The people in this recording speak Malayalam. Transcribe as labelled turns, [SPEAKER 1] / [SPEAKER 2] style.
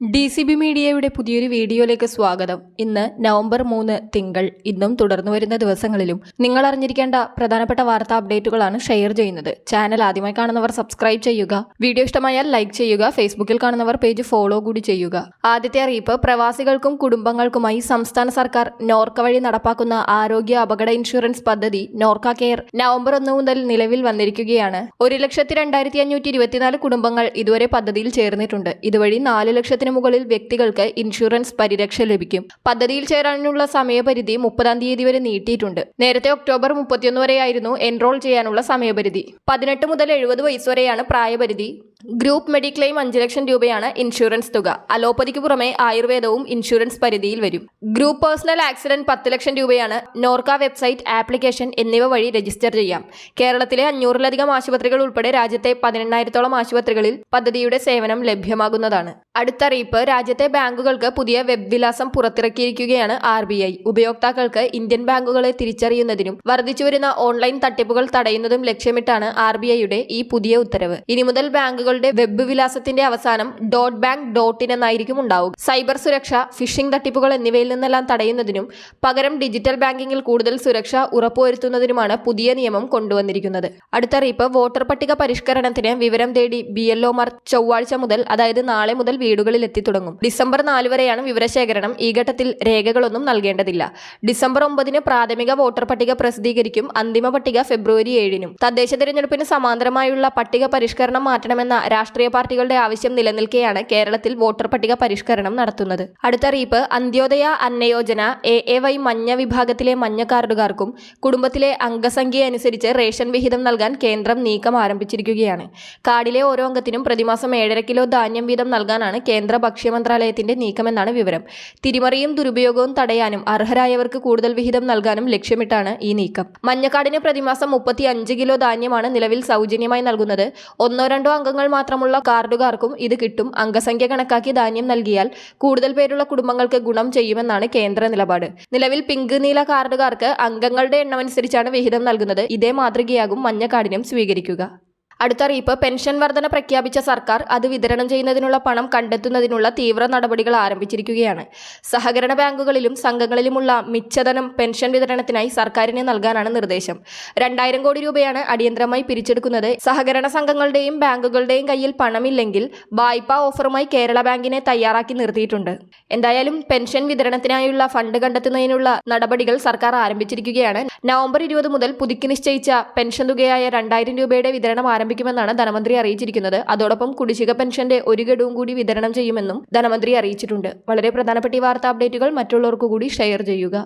[SPEAKER 1] ഡി സി ബി മീഡിയയുടെ പുതിയൊരു വീഡിയോയിലേക്ക് സ്വാഗതം. ഇന്ന് നവംബർ മൂന്ന് തിങ്കൾ. ഇന്നും തുടർന്നു വരുന്ന ദിവസങ്ങളിലും നിങ്ങൾ അറിഞ്ഞിരിക്കേണ്ട പ്രധാനപ്പെട്ട വാർത്താ അപ്ഡേറ്റുകളാണ് ഷെയർ ചെയ്യുന്നത്. ചാനൽ ആദ്യമായി കാണുന്നവർ സബ്സ്ക്രൈബ് ചെയ്യുക. വീഡിയോ ഇഷ്ടമായാൽ ലൈക്ക് ചെയ്യുക. ഫേസ്ബുക്കിൽ കാണുന്നവർ പേജ് ഫോളോ കൂടി ചെയ്യുക. ആദ്യത്തെ അറിയിപ്പ് പ്രവാസികൾക്കും കുടുംബങ്ങൾക്കുമായി സംസ്ഥാന സർക്കാർ നോർക്ക വഴി നടപ്പാക്കുന്ന ആരോഗ്യ അപകട ഇൻഷുറൻസ് പദ്ധതി നോർക്ക കെയർ നവംബർ ഒന്ന് മുതൽ നിലവിൽ വന്നിരിക്കുകയാണ്. ഒരു ലക്ഷത്തി രണ്ടായിരത്തി അഞ്ഞൂറ്റി ഇരുപത്തിനാല് കുടുംബങ്ങൾ ഇതുവരെ പദ്ധതിയിൽ ചേർന്നിട്ടുണ്ട്. ഇതുവഴി നാല് ലക്ഷത്തിന് മുകളിൽ വ്യക്തികൾക്ക് ഇൻഷുറൻസ് പരിരക്ഷ ലഭിക്കും. പദ്ധതിയിൽ ചേരാനുള്ള സമയപരിധി മുപ്പതാം തീയതി വരെ നീട്ടിയിട്ടുണ്ട്. നേരത്തെ ഒക്ടോബർ മുപ്പത്തിയൊന്ന് വരെയായിരുന്നു എൻറോൾ ചെയ്യാനുള്ള സമയപരിധി. പതിനെട്ട് മുതൽ എഴുപത് വയസ്സ് വരെയാണ് പ്രായപരിധി. ഗ്രൂപ്പ് മെഡിക്ലെയിം അഞ്ച് ലക്ഷം രൂപയാണ് ഇൻഷുറൻസ് തുക. അലോപ്പതിക്ക് പുറമെ ആയുർവേദവും ഇൻഷുറൻസ് പരിധിയിൽ വരും. ഗ്രൂപ്പ് പേഴ്സണൽ ആക്സിഡന്റ് പത്ത് ലക്ഷം രൂപയാണ് നോർക്ക വെബ്സൈറ്റ് ആപ്ലിക്കേഷൻ എന്നിവ വഴി രജിസ്റ്റർ ചെയ്യാം. കേരളത്തിലെ അഞ്ഞൂറിലധികം ആശുപത്രികൾ ഉൾപ്പെടെ രാജ്യത്തെ പതിനെണ്ണായിരത്തോളം ആശുപത്രികളിൽ പദ്ധതിയുടെ സേവനം ലഭ്യമാകുന്നതാണ്. അടുത്തറിയിപ്പ് രാജ്യത്തെ ബാങ്കുകൾക്ക് പുതിയ വെബ് വിലാസം പുറത്തിറക്കിയിരിക്കുകയാണ് ആർ ബി ഐ. ഉപയോക്താക്കൾക്ക് ഇന്ത്യൻ ബാങ്കുകളെ തിരിച്ചറിയുന്നതിനും വർദ്ധിച്ചുവരുന്ന ഓൺലൈൻ തട്ടിപ്പുകൾ തടയുന്നതും ലക്ഷ്യമിട്ടാണ് ആർ ബി ഐയുടെ ഈ പുതിയ ഉത്തരവ്. ഇനി മുതൽ ബാങ്കുകളുടെ വെബ് വിലാസത്തിന്റെ അവസാനം ഡോട്ട് ബാങ്ക് ഡോട്ട് ഇൻ എന്നായിരിക്കും ഉണ്ടാവുക. സൈബർ സുരക്ഷ ഫിഷിംഗ് തട്ടിപ്പുകൾ എന്നിവയിൽ നിന്നെല്ലാം തടയുന്നതിനും പകരം ഡിജിറ്റൽ ബാങ്കിങ്ങിൽ കൂടുതൽ സുരക്ഷ ഉറപ്പുവരുത്തുന്നതിനുമാണ് പുതിയ നിയമം കൊണ്ടുവന്നിരിക്കുന്നത്. അടുത്തറിയിപ്പ് വോട്ടർ പട്ടിക പരിഷ്കരണത്തിന് വിവരം തേടി ബി എൽ ഒമാർ ചൊവ്വാഴ്ച മുതൽ അതായത് നാളെ മുതൽ വീടുകളിൽ എത്തി തുടങ്ങും. ഡിസംബർ നാല് വരെയാണ് വിവരശേഖരണം ഈ ഘട്ടത്തിൽ രേഖകളൊന്നും നൽകേണ്ടതില്ല. ഡിസംബർ ഒമ്പതിന് പ്രാഥമിക വോട്ടർ പട്ടിക പ്രസിദ്ധീകരിക്കും അന്തിമ പട്ടിക ഫെബ്രുവരി ഏഴിനും. തദ്ദേശ തെരഞ്ഞെടുപ്പിന് സമാന്തരമായുള്ള പട്ടിക പരിഷ്കരണം മാറ്റണമെന്ന രാഷ്ട്രീയ പാർട്ടികളുടെ ആവശ്യം നിലനിൽക്കെയാണ് കേരളത്തിൽ വോട്ടർ പട്ടിക പരിഷ്കരണം നടത്തുന്നത്. അടുത്ത അറിയിപ്പ് Antyodaya Anna Yojana A A Y മഞ്ഞ വിഭാഗത്തിലെ മഞ്ഞ കാർഡുകാർക്കും കുടുംബത്തിലെ അംഗസംഖ്യ അനുസരിച്ച് റേഷൻ വിഹിതം നൽകാൻ കേന്ദ്രം നീക്കം ആരംഭിച്ചിരിക്കുകയാണ്. കാർഡിലെ ഓരോ അംഗത്തിനും പ്രതിമാസം ഏഴര കിലോ ധാന്യം വീതം നൽകാനാണ് കേന്ദ്ര ഭക്ഷ്യ മന്ത്രാലയത്തിന്റെ നീക്കമെന്നാണ് വിവരം. തിരിമറിയും ദുരുപയോഗവും തടയാനും അർഹരായവർക്ക് കൂടുതൽ വിഹിതം നൽകാനും ലക്ഷ്യമിട്ടാണ് ഈ നീക്കം. മഞ്ഞക്കാടിന് പ്രതിമാസം മുപ്പത്തി അഞ്ച് കിലോ ധാന്യമാണ് നിലവിൽ സൗജന്യമായി നൽകുന്നത്. ഒന്നോ രണ്ടോ അംഗങ്ങൾ മാത്രമുള്ള കാർഡുകാർക്കും ഇത് കിട്ടും. അംഗസംഖ്യ കണക്കാക്കി ധാന്യം നൽകിയാൽ കൂടുതൽ പേരുള്ള കുടുംബങ്ങൾക്ക് ഗുണം ചെയ്യുമെന്നാണ് കേന്ദ്ര നിലപാട്. നിലവിൽ പിങ്ക് നീല കാർഡുകാർക്ക് അംഗങ്ങളുടെ എണ്ണമനുസരിച്ചാണ് വിഹിതം നൽകുന്നത്. ഇതേ മാതൃകയാകും മഞ്ഞ കാർഡിനും സ്വീകരിക്കുക. അടുത്ത അറിയിപ്പ് പെൻഷൻ വർധന പ്രഖ്യാപിച്ച സർക്കാർ അത് വിതരണം ചെയ്യുന്നതിനുള്ള പണം കണ്ടെത്തുന്നതിനുള്ള തീവ്ര നടപടികൾ ആരംഭിച്ചിരിക്കുകയാണ്. സഹകരണ ബാങ്കുകളിലും സംഘങ്ങളിലുമുള്ള മിച്ചധനം പെൻഷൻ വിതരണത്തിനായി സർക്കാരിന് നൽകാനാണ് നിർദ്ദേശം. രണ്ടായിരം കോടി രൂപയാണ് അടിയന്തരമായി പിരിച്ചെടുക്കുന്നത്. സഹകരണ സംഘങ്ങളുടെയും ബാങ്കുകളുടെയും കയ്യിൽ പണമില്ലെങ്കിൽ വായ്പാ ഓഫറുമായി കേരള ബാങ്കിനെ തയ്യാറാക്കി നിർത്തിയിട്ടുണ്ട്. എന്തായാലും പെൻഷൻ വിതരണത്തിനായുള്ള ഫണ്ട് കണ്ടെത്തുന്നതിനുള്ള നടപടികൾ സർക്കാർ ആരംഭിച്ചിരിക്കുകയാണ്. നവംബർ ഇരുപത് മുതൽ പുതുക്കി നിശ്ചയിച്ച പെൻഷൻ തുകയായ രണ്ടായിരം രൂപയുടെ വിതരണം ആരംഭിക്കുമെന്നാണ് ധനമന്ത്രി അറിയിച്ചിരിക്കുന്നത്. അതോടൊപ്പം കുടിശ്ശിക പെൻഷന്റെ ഒരു ഗഡുവും കൂടി വിതരണം ചെയ്യുമെന്നും ധനമന്ത്രി അറിയിച്ചിട്ടുണ്ട്. വളരെ പ്രധാനപ്പെട്ട ഈ വാർത്താ അപ്ഡേറ്റുകൾ മറ്റുള്ളവർക്കു കൂടി ഷെയർ ചെയ്യുക.